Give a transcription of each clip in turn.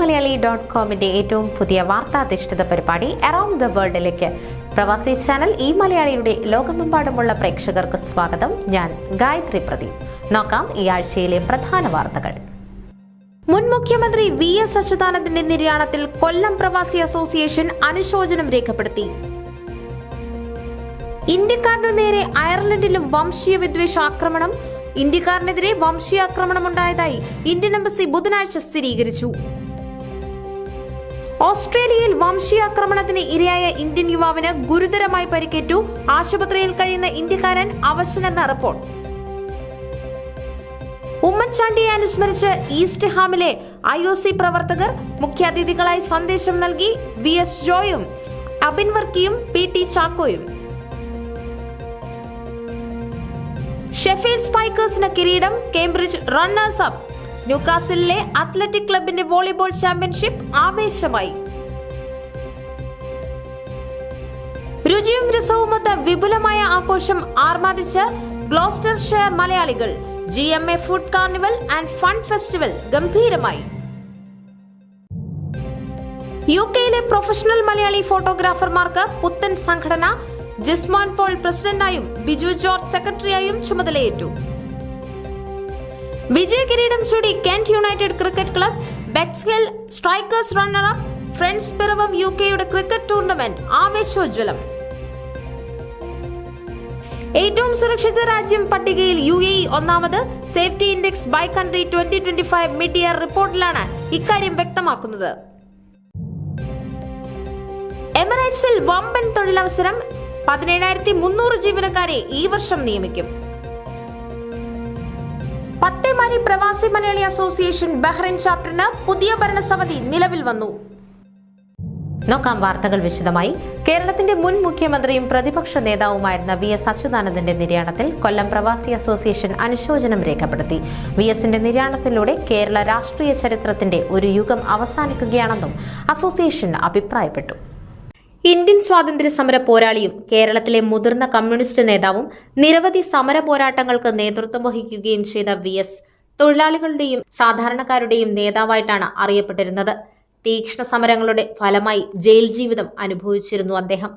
Malayali dot കോമിന്റെ ഏറ്റവും പുതിയ വാർത്താധിഷ്ഠിത പരിപാടി അറൌണ്ട് ദ വേൾഡിലേക്ക് പ്രവാസി ചാനൽ ഈ മലയാളിയുടെ ലോകമെമ്പാടുമുള്ള പ്രേക്ഷകർക്ക് സ്വാഗതം. ഞാൻ ഗായത്രി പ്രദീപ്. നോക്കാം ഈ ആഴ്ചയിലെ പ്രധാന വാർത്തകൾ. മുൻ മുഖ്യമന്ത്രി വി എസ് അച്യുതാനന്ദന്റെ നിര്യാണത്തിൽ കൊല്ലം പ്രവാസി അസോസിയേഷൻ അനുശോചനം രേഖപ്പെടുത്തി. ഇന്ത്യക്കാരനു നേരെ അയർലൻഡിലും വംശീയ വിദ്വേഷ ആക്രമണം. ഇന്ത്യക്കാരനെതിരെ വംശീയ ആക്രമണം ഉണ്ടായതായി ഇന്ത്യൻ എംബസി ബുധനാഴ്ച സ്ഥിരീകരിച്ചു. ഓസ്ട്രേലിയയിൽ വംശീയാക്രമണത്തിന് ഇരയായ ഇന്ത്യൻ യുവാവിന് ഗുരുതരമായി പരിക്കേറ്റു. ആശുപത്രിയിൽ കഴിയുന്ന ഇന്ത്യക്കാരൻ അവശനെന്ന റിപ്പോർട്ട്. ഉമ്മൻചാണ്ടിയെ അനുസ്മരിച്ച് ഈസ്റ്റ് ഹാമിലെ ഐ ഒ സി പ്രവർത്തകർ മുഖ്യാതിഥികളായി സന്ദേശം നൽകി വി എസ് ജോയും അബിൻ വർക്കിയും പി ടി ചാക്കോയും. ഷെഫീൽഡ് സ്പൈക്കേഴ്സിന് കിരീടം കേംബ്രിഡ്ജ് റണ്ണേഴ്സ് അപ്പ്. ന്യൂകാസിലെ അത്ലറ്റിക് ക്ലബിന്റെ വോളിബോൾ ചാമ്പ്യൻഷിപ്പ് ആവേശമായി. രുചിയും രസവുമൊത്ത വിപുലമായ ആഘോഷം ആർമാദിച്ച് ഗ്ലോസ്റ്റർ ഷെയർ മലയാളികൾ. G M A food carnival and fun festival ഗംഭീരമായി. യു കെയിലെ പ്രൊഫഷണൽ മലയാളി ഫോട്ടോഗ്രാഫർമാർക്ക് പുത്തൻ സംഘടന. ജിസ്മോൻ പോൾ പ്രസിഡന്റായും ബിജു ജോർജ് സെക്രട്ടറിയായും ചുമതലയേറ്റു. വിജയ കിരീടം ചൂടി Kent United cricket club Bexhill Strikers runner up friends Piravam U കെയുടെ ക്രിക്കറ്റ് ടൂർണമെന്റ് ആവേശോജ്വലം. ഏറ്റവും സുരക്ഷിത രാജ്യം പട്ടികയിൽ യു എ ഒന്നാമത് safety index by country twenty twenty five mid year റിപ്പോർട്ടിലാണ് ഇക്കാര്യം വ്യക്തമാക്കുന്നത്. എമിറേറ്റ്സിൽ വമ്പൻ തൊഴിലവസരം പതിനേഴായിരത്തി മുന്നൂറ് ജീവനക്കാരെ ഈ വർഷം നിയമിക്കും. പത്തേമാരി പ്രവാസി മലയാളി അസോസിയേഷൻ ബഹ്റൈൻ ചാപ്റ്ററിന് പുതിയ ഭരണസമിതി നിലവിൽ വന്നു. നോക്കാം വാർത്തകൾ വിശദമായി. കേരളത്തിന്റെ മുൻ മുഖ്യമന്ത്രിയും പ്രതിപക്ഷ നേതാവുമായിരുന്ന വി എസ് അച്യുതാനന്ദന്റെ നിര്യാണത്തിൽ കൊല്ലം പ്രവാസി അസോസിയേഷൻ അനുശോചനം രേഖപ്പെടുത്തി. വി എസിന്റെ നിര്യാണത്തിലൂടെ കേരള രാഷ്ട്രീയ ചരിത്രത്തിന്റെ ഒരു യുഗം അവസാനിക്കുകയാണെന്നും അസോസിയേഷൻ അഭിപ്രായപ്പെട്ടു. ഇന്ത്യൻ സ്വാതന്ത്ര്യ സമര പോരാളിയും കേരളത്തിലെ മുതിർന്ന കമ്മ്യൂണിസ്റ്റ് നേതാവും നിരവധി സമര പോരാട്ടങ്ങൾക്ക് നേതൃത്വം വഹിക്കുകയും ചെയ്ത വി എസ് തൊഴിലാളികളുടെയും സാധാരണക്കാരുടെയും നേതാവായിട്ടാണ് അറിയപ്പെട്ടിരുന്നത്. തീക്ഷ്ണ സമരങ്ങളുടെ ഫലമായി ജയിൽ ജീവിതം അനുഭവിച്ചിരുന്നു അദ്ദേഹം.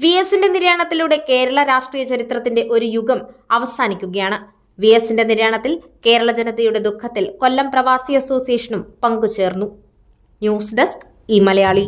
വി എസിന്റെ നിര്യാണത്തിലൂടെ കേരള രാഷ്ട്രീയ ചരിത്രത്തിന്റെ ഒരു യുഗം അവസാനിക്കുകയാണ്. വി എസിന്റെ നിര്യാണത്തിൽ കേരള ജനതയുടെ ദുഃഖത്തിൽ കൊല്ലം പ്രവാസി അസോസിയേഷനും പങ്കുചേർന്നു. ന്യൂസ് ഡെസ്ക് ഈ മലയാളി.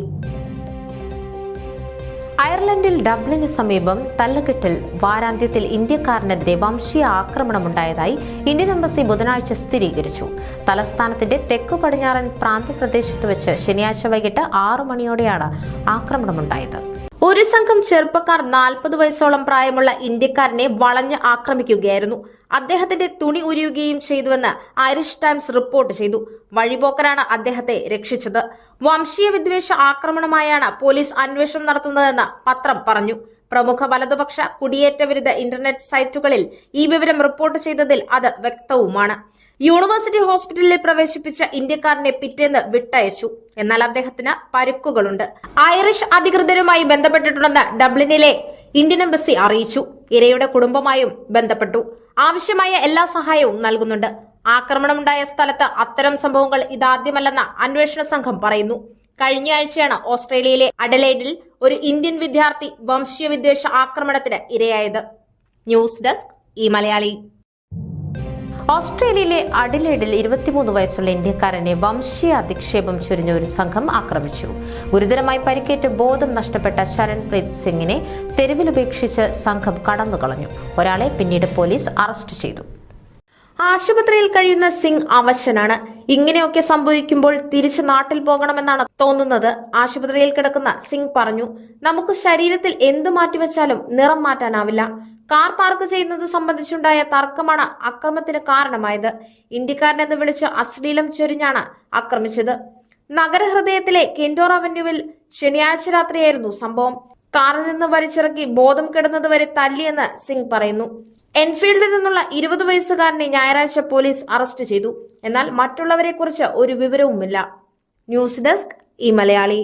അയർലൻഡിൽ ഡബ്ലിന് സമീപം തല്ലുകെട്ടിൽ വാരാന്ത്യത്തിൽ ഇന്ത്യക്കാരനെതിരെ വംശീയ ആക്രമണമുണ്ടായതായി ഇന്ത്യൻ എംബസി ബുധനാഴ്ച സ്ഥിരീകരിച്ചു. തലസ്ഥാനത്തിന്റെ തെക്കു പടിഞ്ഞാറൻ പ്രാന്തപ്രദേശത്ത് വെച്ച് ശനിയാഴ്ച വൈകിട്ട് ആറു മണിയോടെയാണ് ആക്രമണമുണ്ടായത്. ഒരു സംഘം ചെറുപ്പക്കാർ നാൽപ്പത് വയസ്സോളം പ്രായമുള്ള ഇന്ത്യക്കാരനെ വളഞ്ഞ് ആക്രമിക്കുകയായിരുന്നു. അദ്ദേഹത്തിന്റെ തുണി ഉരിയുകയും ചെയ്തുവെന്ന് ഐറിഷ് ടൈംസ് റിപ്പോർട്ട് ചെയ്തു. വഴിപോക്കരാണ് അദ്ദേഹത്തെ രക്ഷിച്ചത്. വംശീയ വിദ്വേഷ ആക്രമണമായാണ് പോലീസ് അന്വേഷണം നടത്തുന്നതെന്ന് പത്രം പറഞ്ഞു. പ്രമുഖ വലതുപക്ഷ കുടിയേറ്റ വിരുദ്ധ ഇന്റർനെറ്റ് സൈറ്റുകളിൽ ഈ വിവരം റിപ്പോർട്ട് ചെയ്തതിൽ അത് വ്യക്തവുമാണ്. യൂണിവേഴ്സിറ്റി ഹോസ്പിറ്റലിൽ പ്രവേശിപ്പിച്ച ഇന്ത്യക്കാരനെ പിറ്റേന്ന് വിട്ടയച്ചു. എന്നാൽ അദ്ദേഹത്തിന് പരുക്കുകളുണ്ട്. ഐറിഷ് അധികൃതരുമായി ബന്ധപ്പെട്ടിട്ടുണ്ടെന്ന് ഡബ്ലിനിലെ ഇന്ത്യൻ എംബസി അറിയിച്ചു. ഇരയുടെ കുടുംബമായും ബന്ധപ്പെട്ടു. ആവശ്യമായ എല്ലാ സഹായവും നൽകുന്നുണ്ട്. ആക്രമണമുണ്ടായ സ്ഥലത്ത് അത്തരം സംഭവങ്ങൾ ഇതാദ്യമല്ലെന്ന് അന്വേഷണ സംഘം പറയുന്നു. കഴിഞ്ഞ ആഴ്ചയാണ് ഓസ്ട്രേലിയയിലെ അഡലൈഡിൽ ഒരു ഇന്ത്യൻ വിദ്യാർത്ഥി വംശീയ വിദ്വേഷ ആക്രമണത്തിന് ഇരയായത്. ന്യൂസ് ഡെസ്ക് ഈ മലയാളി. ഓസ്ട്രേലിയയിലെ അഡിലേഡിൽ ഇരുപത്തിമൂന്ന് വയസ്സുള്ള ഇന്ത്യക്കാരനെ വംശീയ അധിക്ഷേപം ചൊരിഞ്ഞ ഒരു സംഘം ആക്രമിച്ചു. ഗുരുതരമായി പരിക്കേറ്റ് ബോധം നഷ്ടപ്പെട്ട ശരൺപ്രീത് സിംഗിനെ തെരുവിലുപേക്ഷിച്ച് സംഘം കടന്നുകളഞ്ഞു. ഒരാളെ പിന്നീട് പോലീസ് അറസ്റ്റ് ചെയ്തു. ആശുപത്രിയിൽ കഴിയുന്ന സിംഗ് അവശനാണ്. ഇങ്ങനെയൊക്കെ സംഭവിക്കുമ്പോൾ തിരിച്ച് നാട്ടിൽ പോകണമെന്നാണ് തോന്നുന്നത്. ആശുപത്രിയിൽ കിടക്കുന്ന സിംഗ് പറഞ്ഞു നമുക്ക് ശരീരത്തിൽ എന്തു മാറ്റിവെച്ചാലും നിറം മാറ്റാനാവില്ല. കാർ പാർക്ക് ചെയ്യുന്നത് സംബന്ധിച്ചുണ്ടായ തർക്കമാണ് അക്രമത്തിന് കാരണമായത്. ഇന്ത്യക്കാരനെന്ന് വിളിച്ച് അശ്ലീലം ചൊരിഞ്ഞാണ് ആക്രമിച്ചത്. നഗരഹൃദയത്തിലെ കെൻഡോർ അവന്യൂവിൽ ശനിയാഴ്ച രാത്രിയായിരുന്നു സംഭവം. കാറിൽ നിന്ന് വലിച്ചിറക്കി ബോധം കെടുന്നതുവരെ തല്ലിയെന്ന് സിംഗ് പറയുന്നു. എൻഫീൽഡിൽ നിന്നുള്ള ഇരുപത് വയസ്സുകാരനെ ഞായറാഴ്ച പോലീസ് അറസ്റ്റ് ചെയ്തു. എന്നാൽ മറ്റുള്ളവരെ കുറിച്ച് ഒരു വിവരവുമില്ല. News desk E Malayali.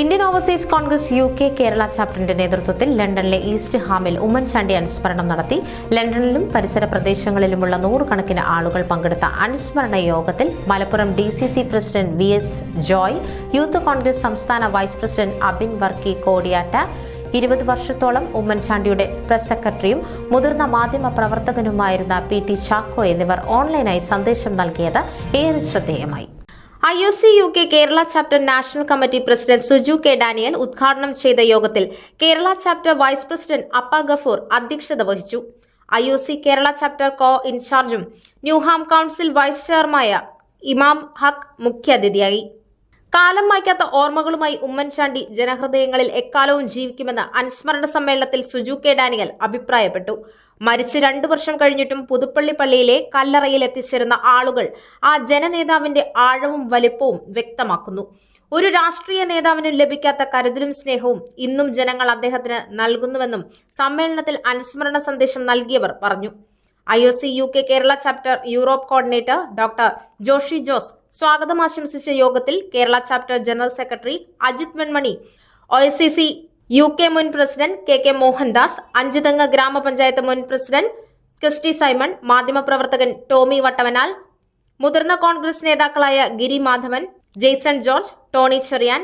Indian overseas Congress U K Kerala ചാപ്റ്ററിന്റെ നേതൃത്വത്തിൽ ലണ്ടനിലെ ഈസ്റ്റ് ഹാമിൽ ഉമ്മൻചാണ്ടി അനുസ്മരണം നടത്തി. ലണ്ടനിലും പരിസര പ്രദേശങ്ങളിലുമുള്ള നൂറുകണക്കിന് ആളുകൾ പങ്കെടുത്ത അനുസ്മരണ യോഗത്തിൽ Malappuram D C C president V S Joy youth Congress സംസ്ഥാന വൈസ് പ്രസിഡന്റ് അബിൻ വർക്കി കോടിയാട്ട ഇരുപത് വർഷത്തോളം ഉമ്മൻചാണ്ടിയുടെ പ്രസ് സെക്രട്ടറിയും മുതിർന്ന മാധ്യമ പ്രവർത്തകനുമായിരുന്ന പി ടി ചാക്കോ എന്നിവർ ഓൺലൈനായി സന്ദേശം നൽകിയത് ഏറെ ശ്രദ്ധേയമായി. I O C U K Kerala chapter national committee president Suju K Daniel ഉദ്ഘാടനം ചെയ്ത യോഗത്തിൽ കേരള ചാപ്റ്റർ വൈസ് പ്രസിഡന്റ് അപ്പ ഗഫൂർ അധ്യക്ഷത വഹിച്ചു. I O C Kerala chapter co ഇൻചാർജും Newham council vice ചെയർമായ ഇമാം ഹക്ക് മുഖ്യാതിഥിയായി കാലം മായ്ക്കാത്ത ഓർമ്മകളുമായി ഉമ്മൻചാണ്ടി ജനഹൃദയങ്ങളിൽ എക്കാലവും ജീവിക്കുമെന്ന് അനുസ്മരണ സമ്മേളനത്തിൽ സുജു കെ ഡാനിയൽ അഭിപ്രായപ്പെട്ടു. മരിച്ച് രണ്ടു വർഷം കഴിഞ്ഞിട്ടും പുതുപ്പള്ളി പള്ളിയിലെ കല്ലറയിൽ എത്തിച്ചേരുന്ന ആളുകൾ ആ ജനനേതാവിന്റെ ആഴവും വലിപ്പവും വ്യക്തമാക്കുന്നു. ഒരു രാഷ്ട്രീയ നേതാവിന് ലഭിക്കാത്ത കരുതലും സ്നേഹവും ഇന്നും ജനങ്ങൾ അദ്ദേഹത്തിന് നൽകുന്നുവെന്നും സമ്മേളനത്തിൽ അനുസ്മരണ സന്ദേശം നൽകിയവർ പറഞ്ഞു. I O C U K Kerala chapter Europe coordinator doctor Joshi Jose സ്വാഗതം ആശംസിച്ച യോഗത്തിൽ Kerala chapter general secretary Ajith Venmani O S C C U K മുൻ president K K Mohandas Anchuthengu ഗ്രാമപഞ്ചായത്ത് മുൻ പ്രസിഡന്റ് ക്രിസ്റ്റി സൈമൺ മാധ്യമപ്രവർത്തകൻ ടോമി വട്ടവനാൽ മുതിർന്ന കോൺഗ്രസ് നേതാക്കളായ Giri Madhavan Jaison George Tony Cherian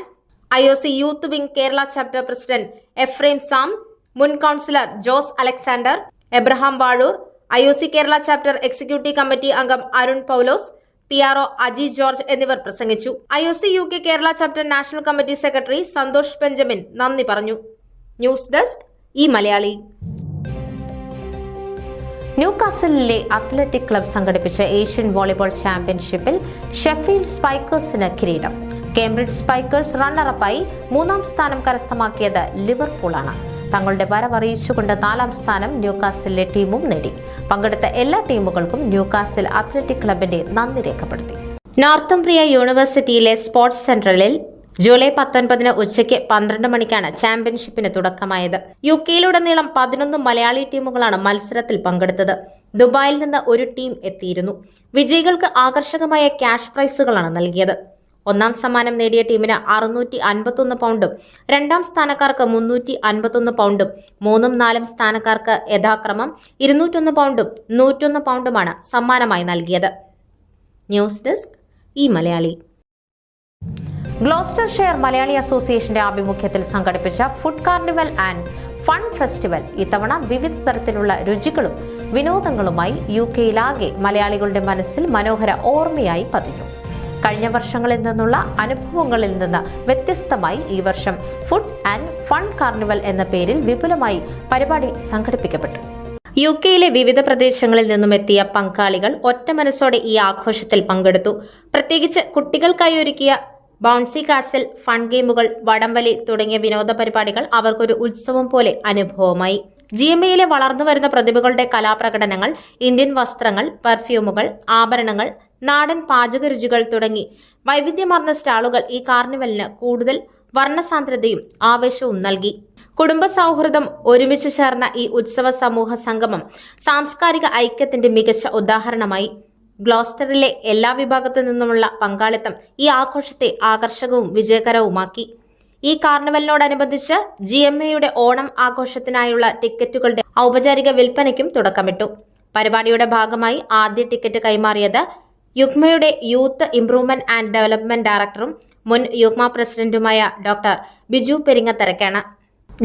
I O C youth wing Kerala chapter president Ephrem Sam മുൻ councillor Jose Alexander Abraham Vazhoor I O C Kerala chapter executive committee അംഗം Arun Paulose P R O Aji George എന്നിവർ പ്രസംഗിച്ചു. I O C U K Kerala chapter national committee secretary Santhosh Benjamin നന്ദി പറഞ്ഞു. News desk E Malayali. ന്യൂകാസലിലെ athletic club സംഘടിപ്പിച്ച Asian volleyball ചാമ്പ്യൻഷിപ്പിൽ Sheffield സ്പൈക്കേഴ്സിന് കിരീടം. Cambridge spikers റണ്ണറപ്പായി മൂന്നാം സ്ഥാനം കരസ്ഥമാക്കിയത് ലിവർപൂളാണ്. തങ്ങളുടെ വരവറിയിച്ചുകൊണ്ട് നാലാം സ്ഥാനം ന്യൂകാസലിലെ ടീമും നേടി. പങ്കെടുത്ത എല്ലാ ടീമുകൾക്കും ന്യൂകാസിൽ അത്ലറ്റിക് ക്ലബിന്റെ നന്ദി രേഖപ്പെടുത്തി. നോർത്തംപ്രിയ യൂണിവേഴ്സിറ്റിയിലെ സ്പോർട്സ് സെന്ററിൽ ജൂലൈ പത്തൊൻപതിന് ഉച്ചയ്ക്ക് പന്ത്രണ്ട് മണിക്കാണ് ചാമ്പ്യൻഷിപ്പിന് തുടക്കമായത്. യു കെയിലുടനീളം പതിനൊന്ന് മലയാളി ടീമുകളാണ് മത്സരത്തിൽ പങ്കെടുത്തത്. ദുബായിൽ നിന്ന് ഒരു ടീം എത്തിയിരുന്നു. വിജയികൾക്ക് ആകർഷകമായ ക്യാഷ് പ്രൈസുകളാണ് നൽകിയത്. ഒന്നാം സമ്മാനം നേടിയ ടീമിന് അറുന്നൂറ്റി അൻപത്തൊന്ന് പൗണ്ടും രണ്ടാം സ്ഥാനക്കാർക്ക് മുന്നൂറ്റി അൻപത്തൊന്ന് പൗണ്ടും മൂന്നും നാലും സ്ഥാനക്കാർക്ക് യഥാക്രമം ഇരുന്നൂറ്റൊന്ന് പൗണ്ടും നൂറ്റൊന്ന് പൗണ്ടുമാണ് സമ്മാനമായി നൽകിയത്. ന്യൂസ് ഡെസ്ക് ഈ മലയാളി. ഗ്ലോസ്റ്റർ ഷെയർ മലയാളി അസോസിയേഷന്റെ ആഭിമുഖ്യത്തിൽ സംഘടിപ്പിച്ച food carnival and fun festival ഇത്തവണ വിവിധ തരത്തിലുള്ള രുചികളും വിനോദങ്ങളുമായി യു കെയിലാകെ മലയാളികളുടെ മനസ്സിൽ മനോഹര ഓർമ്മയായി പതിഞ്ഞു. കഴിഞ്ഞ വർഷങ്ങളിൽ നിന്നുള്ള അനുഭവങ്ങളിൽ നിന്ന് വ്യത്യസ്തമായി ഈ വർഷം ഫുഡ് ആൻഡ് ഫൺ കാർണിവൽ എന്ന പേരിൽ വിപുലമായി പരിപാടി സംഘടിപ്പിക്കപ്പെട്ടു. യു കെയിലെ വിവിധ പ്രദേശങ്ങളിൽ നിന്നും എത്തിയ പങ്കാളികൾ ഒറ്റ മനസ്സോടെ ഈ ആഘോഷത്തിൽ പങ്കെടുത്തു. പ്രത്യേകിച്ച് കുട്ടികൾക്കായി ഒരുക്കിയ ബൗൺസി കാസിൽ ഫൺ ഗെയിമുകൾ വടംവലി തുടങ്ങിയ വിനോദ പരിപാടികൾ അവർക്കൊരു ഉത്സവം പോലെ അനുഭവമായി. ജി എം എയിലെ വളർന്നു വരുന്ന പ്രതിഭകളുടെ കലാപ്രകടനങ്ങൾ ഇന്ത്യൻ വസ്ത്രങ്ങൾ പെർഫ്യൂമുകൾ ആഭരണങ്ങൾ നാടൻ പാചക രുചികൾ തുടങ്ങി. വൈവിധ്യമാർന്ന സ്റ്റാളുകൾ ഈ കാർണിവലിന് കൂടുതൽ വർണസാന്ദ്രതയും ആവേശവും നൽകി. കുടുംബ സൗഹൃദം ഒരുമിച്ച് ചേർന്ന ഈ ഉത്സവ സമൂഹ സംഗമം സാംസ്കാരിക ഐക്യത്തിന്റെ മികച്ച ഉദാഹരണമായി. ഗ്ലോസ്റ്ററിലെ എല്ലാ വിഭാഗത്തു നിന്നുമുള്ള പങ്കാളിത്തം ഈ ആഘോഷത്തെ ആകർഷകവും വിജയകരവുമാക്കി. ഈ കാർണിവലിനോടനുബന്ധിച്ച് ജി എം എയുടെ ഓണം ആഘോഷത്തിനായുള്ള ടിക്കറ്റുകളുടെ ഔപചാരിക വിൽപ്പനയ്ക്കും തുടക്കമിട്ടു. പരിപാടിയുടെ ഭാഗമായി ആദ്യ ടിക്കറ്റ് കൈമാറിയത് യുഗ്മയുടെ യൂത്ത് ഇംപ്രൂവ്മെന്റ് ആൻഡ് ഡെവലപ്മെന്റ് ഡയറക്ടറും മുൻ യുഗ്മ പ്രസിഡന്റുമായ ഡോക്ടർ ബിജു പെരിങ്ങത്തരക്കാണ്.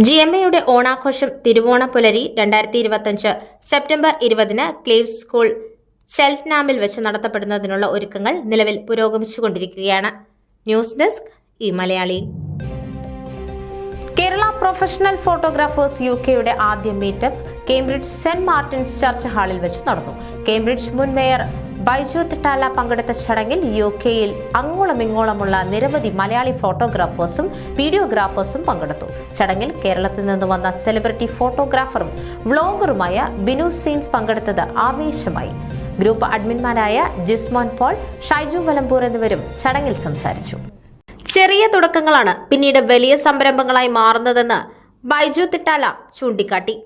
ജി എം എയുടെ ഓണാഘോഷം തിരുവോണ പുലരി രണ്ടായിരത്തി ഇരുപത്തഞ്ച് സെപ്റ്റംബർ ഇരുപതിന് ക്ലീവ് സ്കൂൾ ഷെൽഫ്നാമിൽ വെച്ച് നടത്തപ്പെടുന്നതിനുള്ള ഒരുക്കങ്ങൾ നിലവിൽ പുരോഗമിച്ചുകൊണ്ടിരിക്കുകയാണ്. News desk E Malayali. Kerala professional photographers U കെയുടെ ആദ്യ meetup Cambridge Saint Martin's church ഹാളിൽ വെച്ച് നടന്നു. കേംബ്രിഡ്ജ് മുൻ മേയർ ബൈജു തിട്ടാല പങ്കെടുത്ത ചടങ്ങിൽ യു കെയിൽ അങ്ങോളമിങ്ങോളമുള്ള നിരവധി മലയാളി ഫോട്ടോഗ്രാഫേഴ്സും വീഡിയോഗ്രാഫേഴ്സും പങ്കെടുത്തു. ചടങ്ങിൽ കേരളത്തിൽ നിന്ന് വന്ന സെലിബ്രിറ്റി ഫോട്ടോഗ്രാഫറും വ്ളോഗറുമായ ബിനു സീൻസ് പങ്കെടുത്തത് ആവേശമായി. ഗ്രൂപ്പ് അഡ്മിൻമാരായ ജിസ്മോൻ പോൾ ഷൈജു വലമ്പൂർ എന്നിവരും ചടങ്ങിൽ സംസാരിച്ചു. ചെറിയ തുടക്കങ്ങളാണ് പിന്നീട് വലിയ സംരംഭങ്ങളായി മാറുന്നതെന്ന് ബൈജു തിട്ടാല ചൂണ്ടിക്കാട്ടി.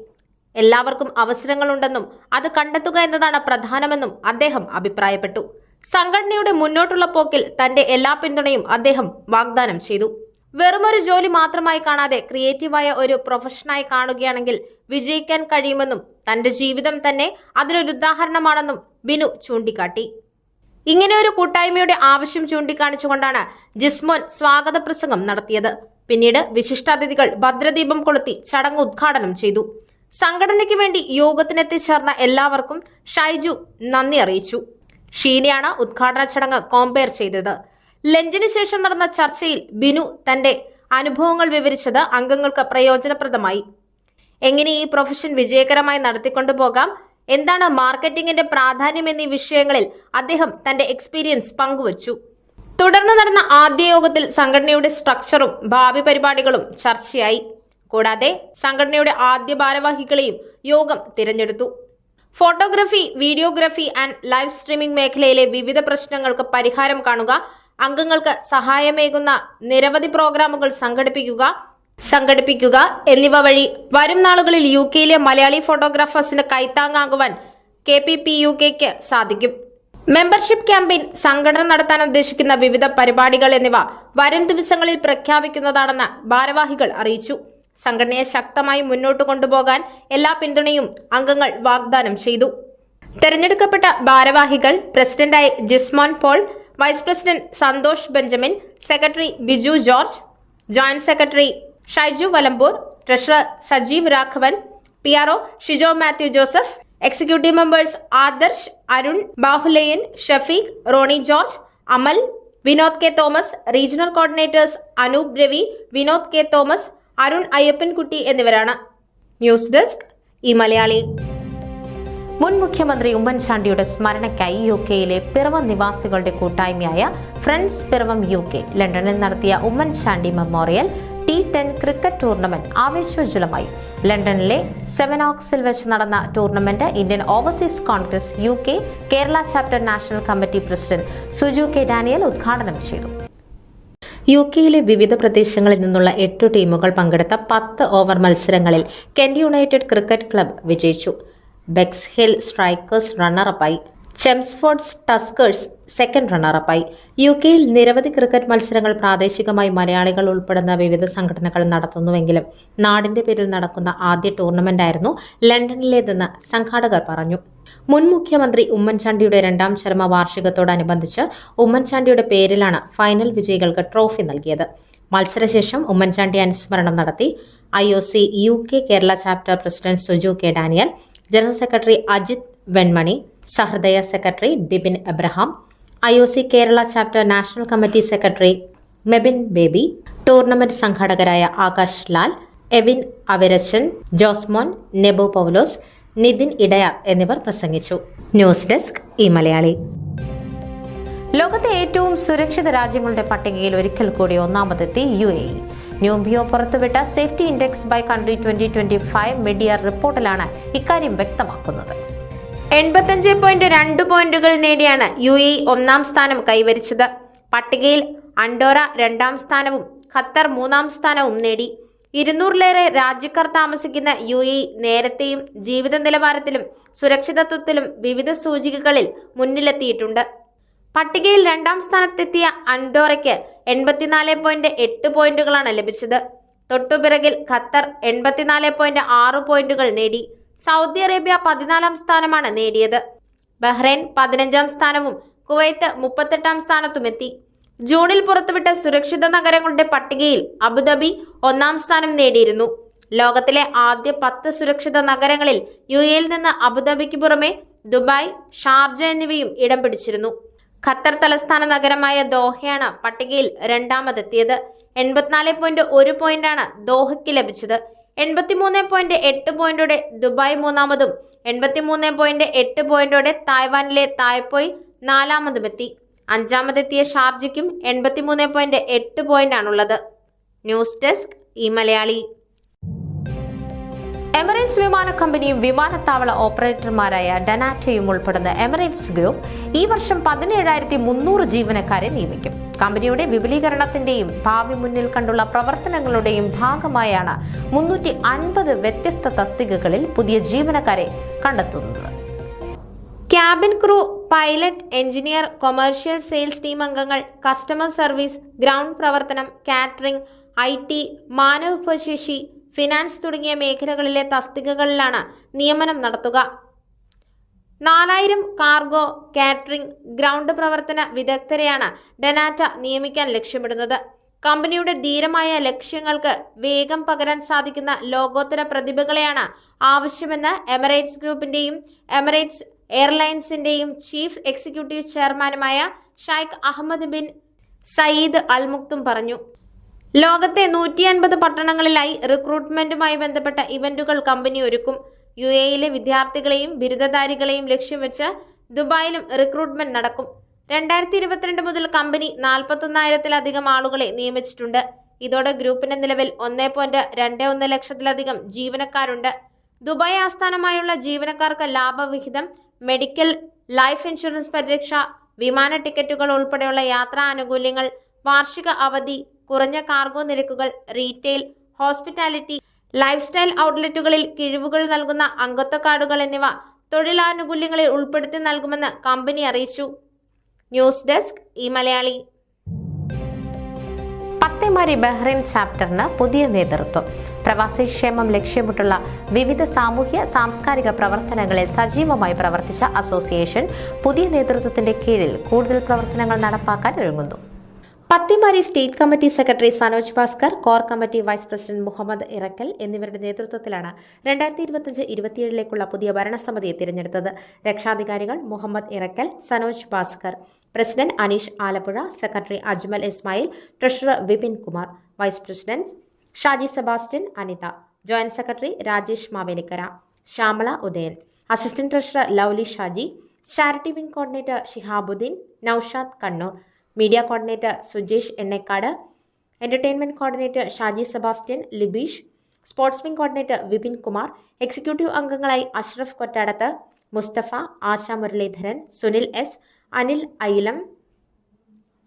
എല്ലാവർക്കും അവസരങ്ങളുണ്ടെന്നും അത് കണ്ടെത്തുക എന്നതാണ് പ്രധാനമെന്നും അദ്ദേഹം അഭിപ്രായപ്പെട്ടു. സംഘടനയുടെ മുന്നോട്ടുള്ള പോക്കിൽ തന്റെ എല്ലാ പിന്തുണയും അദ്ദേഹം വാഗ്ദാനം ചെയ്തു. വെറുമൊരു ജോലി മാത്രമായി കാണാതെ ക്രിയേറ്റീവായ ഒരു പ്രൊഫഷനായി കാണുകയാണെങ്കിൽ വിജയിക്കാൻ കഴിയുമെന്നും തന്റെ ജീവിതം തന്നെ അതിനൊരു ഉദാഹരണമാണെന്നും ബിനു ചൂണ്ടിക്കാട്ടി. ഇങ്ങനെ ഒരു കൂട്ടായ്മയുടെ ആവശ്യം ചൂണ്ടിക്കാണിച്ചുകൊണ്ടാണ് ജിസ്മോൻ സ്വാഗത പ്രസംഗം നടത്തിയത്. പിന്നീട് വിശിഷ്ടാതിഥികൾ ഭദ്രദീപം കൊളുത്തി ചടങ്ങ് ഉദ്ഘാടനം ചെയ്തു. സംഘടനയ്ക്ക് വേണ്ടി യോഗത്തിനെത്തിച്ചേർന്ന എല്ലാവർക്കും ഷൈജു നന്ദി അറിയിച്ചു. ഷീനയാണ് ഉദ്ഘാടന ചടങ്ങ് കോമ്പയർ ചെയ്തത്. ലഞ്ചിന് ശേഷം നടന്ന ചർച്ചയിൽ ബിനു തന്റെ അനുഭവങ്ങൾ വിവരിച്ചത് അംഗങ്ങൾക്ക് പ്രയോജനപ്രദമായി. എങ്ങനെ ഈ പ്രൊഫഷൻ വിജയകരമായി നടത്തിക്കൊണ്ടുപോകാം എന്താണ് മാർക്കറ്റിംഗിന്റെ പ്രാധാന്യം എന്നീ വിഷയങ്ങളിൽ അദ്ദേഹം തന്റെ എക്സ്പീരിയൻസ് പങ്കുവച്ചു. തുടർന്ന് നടന്ന ആദ്യ യോഗത്തിൽ സംഘടനയുടെ സ്ട്രക്ചറും ഭാവി പരിപാടികളും ചർച്ചയായി. കൂടാതെ സംഘടനയുടെ ആദ്യ ഭാരവാഹികളെയും യോഗം തിരഞ്ഞെടുത്തു. Photography videography and live streaming മേഖലയിലെ വിവിധ പ്രശ്നങ്ങൾക്ക് പരിഹാരം കാണുക അംഗങ്ങൾക്ക് സഹായമേകുന്ന നിരവധി പ്രോഗ്രാമുകൾ സംഘടിപ്പിക്കുക സംഘടിപ്പിക്കുക എന്നിവ വഴി വരും നാളുകളിൽ യു കെയിലെ മലയാളി ഫോട്ടോഗ്രാഫേഴ്സിന് കൈത്താങ്ങാകുവാൻ കെ പി പി യു കെക്ക് സാധിക്കും. മെമ്പർഷിപ്പ് ക്യാമ്പയിൻ സംഘടന നടത്താൻ ഉദ്ദേശിക്കുന്ന വിവിധ പരിപാടികൾ എന്നിവ വരും ദിവസങ്ങളിൽ പ്രഖ്യാപിക്കുന്നതാണെന്ന് ഭാരവാഹികൾ അറിയിച്ചു. സംഘടനയെ ശക്തമായി മുന്നോട്ട് കൊണ്ടുപോകാൻ എല്ലാ പിന്തുണയും അംഗങ്ങൾ വാഗ്ദാനം ചെയ്തു. തെരഞ്ഞെടുക്കപ്പെട്ട ഭാരവാഹികൾ പ്രസിഡന്റായി Jismon Paul vice president Santhosh Benjamin secretary Biju George joint secretary Shaiju Valampoor treasurer Sajeev Raghavan P R Shijo Mathew Joseph executive members Adarsh Arun Bahuleyan Shafeeq Ronnie George Amal Vinod K Thomas regional coordinators Anoop Ravi Vinod K Thomas Arun Ayyappankutty എന്നിവരാണ്. News desk ഈ മലയാളി. മുൻ മുഖ്യമന്ത്രി ഉമ്മൻചാണ്ടിയുടെ സ്മരണയ്ക്കായി U കെയിലെ പിറവം നിവാസികളുടെ കൂട്ടായ്മയായ friends Piravom U K ലണ്ടനിൽ നടത്തിയ Oommen Chandy memorial T ten cricket tournament ആവേശോജ്വലമായി. ലണ്ടനിലെ സെവൻ ഓക്സിൽ വെച്ച് നടന്ന tournament Indian overseas Congress U K Kerala chapter national committee president Suju K Daniel ഉദ്ഘാടനം ചെയ്തു. യു കെയിലെ വിവിധ പ്രദേശങ്ങളിൽ നിന്നുള്ള എട്ട് ടീമുകൾ പങ്കെടുത്ത പത്ത് ഓവർ മത്സരങ്ങളിൽ കെന്റ് യുണൈറ്റഡ് ക്രിക്കറ്റ് ക്ലബ് വിജയിച്ചു. ബെക്സ് ഹിൽ സ്ട്രൈക്കേഴ്സ് റണ്ണറപ്പായി. ചെംസ്ഫോർഡ് ടസ്കേഴ്സ് സെക്കൻഡ് റണ്ണറപ്പായി യു കെയിൽ നിരവധി ക്രിക്കറ്റ് മത്സരങ്ങൾ പ്രാദേശികമായി മലയാളികൾ ഉൾപ്പെടുന്ന വിവിധ സംഘടനകൾ നടത്തുന്നുവെങ്കിലും നാടിന്റെ പേരിൽ നടക്കുന്ന ആദ്യ ടൂർണമെന്റ് ആയിരുന്നു ലണ്ടനിലേതെന്ന് സംഘാടകർ പറഞ്ഞു. മുൻ മുഖ്യമന്ത്രി ഉമ്മൻചാണ്ടിയുടെ രണ്ടാം ചരമ വാർഷികത്തോടനുബന്ധിച്ച് ഉമ്മൻചാണ്ടിയുടെ പേരിലാണ് ഫൈനൽ വിജയികൾക്ക് ട്രോഫി നൽകിയത്. മത്സരശേഷം ഉമ്മൻചാണ്ടി അനുസ്മരണം നടത്തി. I O C U K Kerala chapter president Suju K Daniel general secretary Ajith Venmani Sahrudaya secretary Bibin Abraham I O C Kerala chapter national committee secretary Mebin Baby tournament സംഘാടകരായ Akash Lal Evin അവിരശൻ Josmon Nebo Paulose Nithin Edayar എന്നിവർ പ്രസംഗിച്ചു. News desk ഈ മലയാളി. ലോകത്തെ ഏറ്റവും സുരക്ഷിത രാജ്യങ്ങളുടെ പട്ടികയിൽ ഒരിക്കൽ കൂടി ഒന്നാമതെത്തി യു എ ഇ. ന്യൂബിയോ പുറത്തുവിട്ട safety index by country twenty twenty five mid year റിപ്പോർട്ടിലാണ് ഇക്കാര്യം വ്യക്തമാക്കുന്നത്. എൺപത്തഞ്ച് പോയിന്റ് രണ്ട് പോയിന്റുകൾ നേടിയാണ് യു എ ഒന്നാം സ്ഥാനം കൈവരിച്ചത്. പട്ടികയിൽ അണ്ടോറ രണ്ടാം സ്ഥാനവും ഖത്തർ മൂന്നാം സ്ഥാനവും നേടി. ഇരുന്നൂറിലേറെ രാജ്യക്കാർ താമസിക്കുന്ന യു എ നേരത്തെയും ജീവിത നിലവാരത്തിലും സുരക്ഷിതത്വത്തിലും വിവിധ സൂചികകളിൽ മുന്നിലെത്തിയിട്ടുണ്ട്. പട്ടികയിൽ രണ്ടാം സ്ഥാനത്തെത്തിയ അൻഡോറയ്ക്ക് എൺപത്തിനാല് പോയിന്റ് എട്ട് പോയിന്റുകളാണ് ലഭിച്ചത്. തൊട്ടുപിറകിൽ ഖത്തർ എൺപത്തിനാല് പോയിന്റ് ആറ് പോയിന്റുകൾ നേടി. സൗദി അറേബ്യ പതിനാലാം സ്ഥാനമാണ് നേടിയത്. ബഹ്റൈൻ പതിനഞ്ചാം സ്ഥാനവും കുവൈത്ത് മുപ്പത്തെട്ടാം സ്ഥാനത്തുമെത്തി. ജൂണിൽ പുറത്തുവിട്ട സുരക്ഷിത നഗരങ്ങളുടെ പട്ടികയിൽ അബുദാബി ഒന്നാം സ്ഥാനം നേടിയിരുന്നു. ലോകത്തിലെ ആദ്യ പത്ത് സുരക്ഷിത നഗരങ്ങളിൽ യു എയിൽ നിന്ന് അബുദാബിക്ക് പുറമെ ദുബായ് ഷാർജ എന്നിവയും ഇടം പിടിച്ചിരുന്നു. ഖത്തർ തലസ്ഥാന നഗരമായ ദോഹയാണ് പട്ടികയിൽ രണ്ടാമതെത്തിയത്. എൺപത്തിനാല് പോയിന്റ് ഒരു പോയിന്റാണ് ദോഹയ്ക്ക് ലഭിച്ചത്. എൺപത്തിമൂന്ന് പോയിന്റ് എട്ട് പോയിന്റോടെ ദുബായ് മൂന്നാമതും എൺപത്തിമൂന്ന് പോയിന്റ് എട്ട് പോയിന്റോടെ തായ്വാനിലെ തായ്പോയ് നാലാമതുമെത്തി. അഞ്ചാമതെത്തിയ ഷാർജയ്ക്കും എൺപത്തിമൂന്ന് പോയിന്റ് എട്ട് പോയിന്റാണുള്ളത്. ന്യൂസ് ഡെസ്ക് ഈ മലയാളി. എമിറേറ്റ്സ് വിമാന കമ്പനിയും വിമാനത്താവള ഓപ്പറേറ്റർമാരായ ഡനാറ്റയും ഉൾപ്പെടുന്ന എമിറേറ്റ്സ് ഗ്രൂപ്പ് ഈ വർഷം പതിനേഴായിരത്തി മുന്നൂറ് ജീവനക്കാരെ നിയമിക്കും. കമ്പനിയുടെ വിപുലീകരണത്തിന്റെയും ഭാവി മുന്നിൽ കണ്ടുള്ള പ്രവർത്തനങ്ങളുടെയും ഭാഗമായാണ് മുന്നൂറ്റി അൻപത് വ്യത്യസ്ത തസ്തികകളിൽ പുതിയ ജീവനക്കാരെ കണ്ടെത്തുന്നത്. Cabin crew pilot engineer commercial sales team അംഗങ്ങൾ കസ്റ്റമർ സർവീസ് ഗ്രൗണ്ട് പ്രവർത്തനം കാറ്ററിംഗ് ഐ ടി മാനവവിഭവശേഷി ഫിനാൻസ് തുടങ്ങിയ മേഖലകളിലെ തസ്തികകളിലാണ് നിയമനം നടത്തുക. നാലായിരം കാർഗോ കാറ്ററിംഗ് ഗ്രൗണ്ട് പ്രവർത്തന വിദഗ്ധരെയാണ് ഡെനാറ്റ നിയമിക്കാൻ ലക്ഷ്യമിടുന്നത്. കമ്പനിയുടെ ധീരമായ ലക്ഷ്യങ്ങൾക്ക് വേഗം പകരാൻ സാധിക്കുന്ന ലോകോത്തര പ്രതിഭകളെയാണ് ആവശ്യമെന്ന് എമിറേറ്റ്സ് ഗ്രൂപ്പിന്റെയും എമിറേറ്റ്സ് എയർലൈൻസിന്റെയും ചീഫ് എക്സിക്യൂട്ടീവ് ചെയർമാനുമായ Sheikh Ahmed bin Saeed Al Maktoum പറഞ്ഞു. ലോകത്തെ നൂറ്റി അൻപത് പട്ടണങ്ങളിലായി റിക്രൂട്ട്മെന്റുമായി ബന്ധപ്പെട്ട ഇവന്റുകൾ കമ്പനി ഒരുക്കും. യു എയിലെ വിദ്യാർത്ഥികളെയും ബിരുദധാരികളെയും ലക്ഷ്യം വെച്ച് ദുബായിലും റിക്രൂട്ട്മെന്റ് നടക്കും. രണ്ടായിരത്തി ഇരുപത്തിരണ്ട് മുതൽ കമ്പനി നാൽപ്പത്തൊന്നായിരത്തിലധികം ആളുകളെ നിയമിച്ചിട്ടുണ്ട്. ഇതോടെ ഗ്രൂപ്പിന്റെ നിലവിൽ ഒന്നേ പോയിന്റ് രണ്ട് ഒന്ന് ലക്ഷത്തിലധികം ജീവനക്കാരുണ്ട്. ദുബായ് ആസ്ഥാനമായുള്ള ജീവനക്കാർക്ക് ലാഭവിഹിതം മെഡിക്കൽ ലൈഫ് ഇൻഷുറൻസ് പരിരക്ഷ വിമാന ടിക്കറ്റുകൾ ഉൾപ്പെടെയുള്ള യാത്രാ ആനുകൂല്യങ്ങൾ വാർഷിക അവധി കുറഞ്ഞ കാർഗോ നിരക്കുകൾ റീറ്റെയിൽ ഹോസ്പിറ്റാലിറ്റി ലൈഫ് സ്റ്റൈൽ ഔട്ട്ലെറ്റുകളിൽ കിഴിവുകൾ നൽകുന്ന അംഗത്വ കാർഡുകൾ എന്നിവ തൊഴിലാനുകൂല്യങ്ങളിൽ ഉൾപ്പെടുത്തി നൽകുമെന്ന് കമ്പനി അറിയിച്ചു. ന്യൂസ് ഡെസ്ക് ഈ മലയാളി. പത്തേമാരി ബഹ്റൈൻ ചാപ്റ്ററിന് പുതിയ നേതൃത്വം. പ്രവാസി ക്ഷേമം ലക്ഷ്യമിട്ടുള്ള വിവിധ സാമൂഹ്യ സാംസ്കാരിക പ്രവർത്തനങ്ങളിൽ സജീവമായി പ്രവർത്തിച്ച അസോസിയേഷൻ പുതിയ നേതൃത്വത്തിന്റെ കീഴിൽ കൂടുതൽ പ്രവർത്തനങ്ങൾ നടപ്പാക്കാൻ ഒരുങ്ങുന്നു. Pathemari state committee secretary Sanoj Bhaskar core committee vice president Muhammad Irakkal എന്നിവരുടെ നേതൃത്വത്തിലാണ് രണ്ടായിരത്തി ഇരുപത്തിയഞ്ച് ഇരുപത്തിയേഴിലേക്കുള്ള പുതിയ ഭരണസമിതിയെ തിരഞ്ഞെടുത്തത്. രക്ഷാധികാരികൾ Muhammad Irakkal Sanoj Bhaskar president Aneesh Alappuzha secretary Ajmal Ismail treasurer Vipin Kumar vice president Shaji Sebastian Anitha joint secretary Rajesh Mavelikkara Shyamala Udayan assistant treasurer Lovely Shaji charity wing coordinator Shihabuddin Noushad Kannur media coordinator Sujesh Ennakkad entertainment coordinator Shaji Sebastian Libeesh sports wing coordinator Vipin Kumar executive അംഗങ്ങളായി Ashraf Kottadath Mustafa Asha Muraleedharan Sunil S Anil Ailam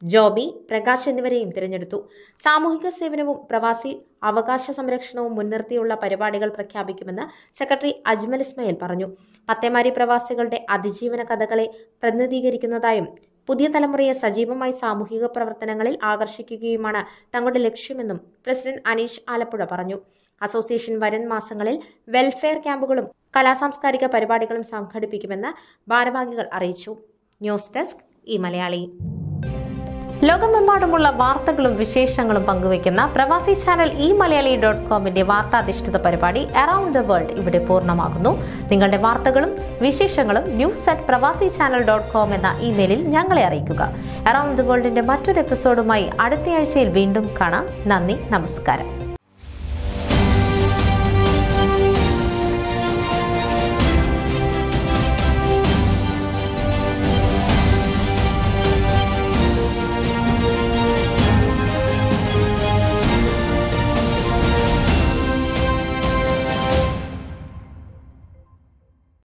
Joby Prakash എന്നിവരെയും തിരഞ്ഞെടുത്തു. സാമൂഹിക സേവനവും പ്രവാസി അവകാശ സംരക്ഷണവും മുൻനിർത്തിയുള്ള പരിപാടികൾ പ്രഖ്യാപിക്കുമെന്ന് സെക്രട്ടറി അജ്മൽ ഇസ്മയിൽ പറഞ്ഞു. പത്തേമാരി പ്രവാസികളുടെ അതിജീവന കഥകളെ പ്രതിനിധീകരിക്കുന്നതായും പുതിയ തലമുറയെ സജീവമായി സാമൂഹിക പ്രവർത്തനങ്ങളിൽ ആകർഷിക്കുകയുമാണ് തങ്ങളുടെ ലക്ഷ്യമെന്നും പ്രസിഡന്റ് അനീഷ് ആലപ്പുഴ പറഞ്ഞു. അസോസിയേഷൻ വരും മാസങ്ങളിൽ വെൽഫെയർ ക്യാമ്പുകളും കലാസാംസ്കാരിക പരിപാടികളും സംഘടിപ്പിക്കുമെന്ന് ഭാരവാഹികൾ അറിയിച്ചു. ന്യൂസ് ഡെസ്ക് ഈ മലയാളി. ലോകമെമ്പാടുമുള്ള വാർത്തകളും വിശേഷങ്ങളും പങ്കുവയ്ക്കുന്ന പ്രവാസി ചാനൽ ഈ മലയാളി ഡോട്ട് കോമിന്റെ വാർത്താധിഷ്ഠിത പരിപാടി അറൌണ്ട് ദ വേൾഡ് ഇവിടെ പൂർണമാകുന്നു. നിങ്ങളുടെ വാർത്തകളും വിശേഷങ്ങളും news at Pravasi channel dot com എന്ന ഇമെയിലിൽ ഞങ്ങളെ അറിയിക്കുക. അറൌണ്ട് ദ വേൾഡിന്റെ മറ്റൊരു എപ്പിസോഡുമായി അടുത്തയാഴ്ചയിൽ വീണ്ടും കാണാം. നന്ദി നമസ്കാരം.